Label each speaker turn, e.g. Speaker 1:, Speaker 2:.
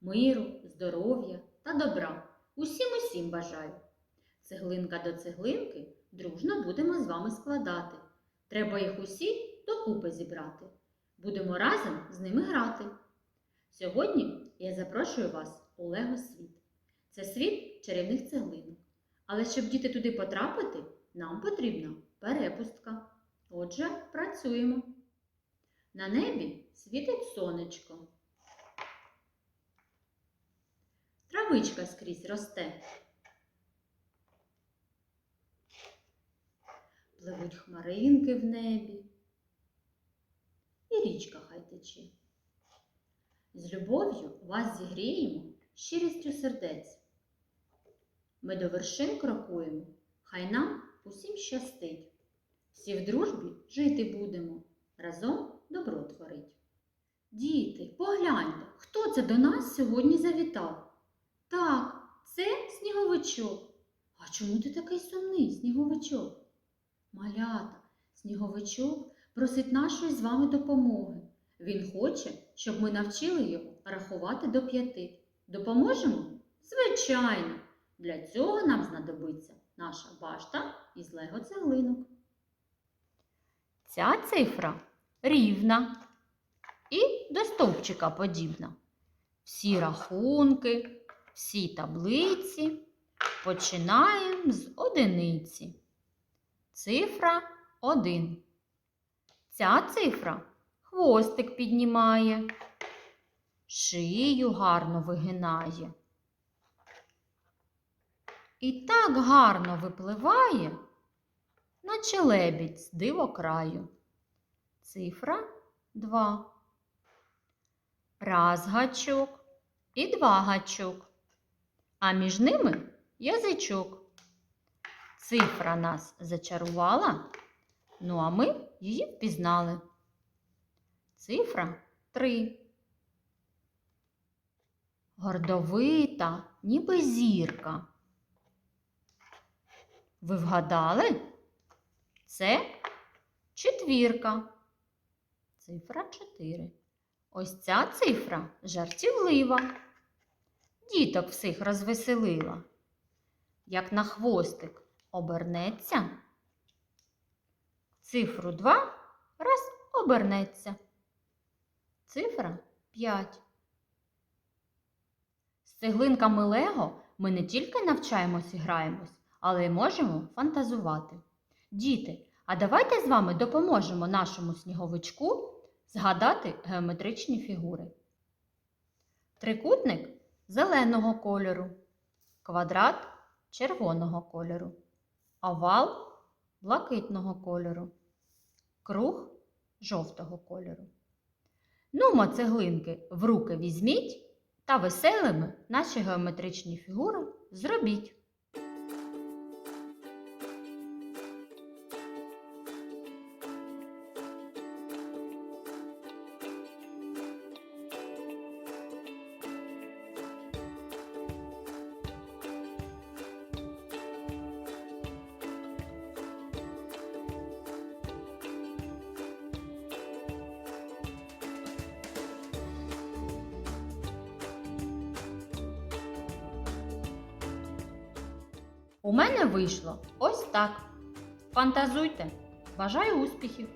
Speaker 1: миру, здоров'я та добра. Усім усім бажаю. Цеглинка до цеглинки дружно будемо з вами складати. Треба їх усі докупи зібрати. Будемо разом з ними грати. Сьогодні я запрошую вас у Лего світ. Це світ чарівних цеглинок. Але щоб діти туди потрапити, нам потрібна перепустка. Отже, працюємо. На небі світить сонечко. Травичка скрізь росте. Пливуть хмаринки в небі. І річка хай тече. З любов'ю вас зігріємо щирістю сердець. Ми до вершин крокуємо, хай нам усім щастить. Всі в дружбі жити будемо, разом добро творить. Діти, погляньте, хто це до нас сьогодні завітав? Так, це сніговичок. А чому ти такий сумний, сніговичок? Малята, сніговичок просить нашої з вами допомоги. Він хоче, щоб ми навчили його рахувати до п'яти. Допоможемо? Звичайно. Для цього нам знадобиться наша башта із лего цеглинок. Ця цифра рівна і до стовпчика подібна. Всі рахунки, всі таблиці починаємо з одиниці. Цифра 1. Ця цифра хвостик піднімає, шию гарно вигинає. І так гарно випливає, наче лебідь з дивокраю. Цифра 2. Раз гачок і два гачок, а між ними язичок. Цифра нас зачарувала, ну а ми її впізнали. Цифра 3. Гордовита, ніби зірка. Ви вгадали? Це четвірка. Цифра 4. Ось ця цифра жартівлива. Діток всіх розвеселила. Як на хвостик обернеться, цифру 2 раз обернеться. Цифра 5. З цеглинками Лего ми не тільки навчаємось і граємось, але й можемо фантазувати. Діти, а давайте з вами допоможемо нашому сніговичку згадати геометричні фігури. Трикутник зеленого кольору, квадрат червоного кольору, овал блакитного кольору, круг жовтого кольору. Нумо цеглинки в руки візьміть та веселими наші геометричні фігури зробіть. У мене вийшло ось так. Фантазуйте! Бажаю успіхів!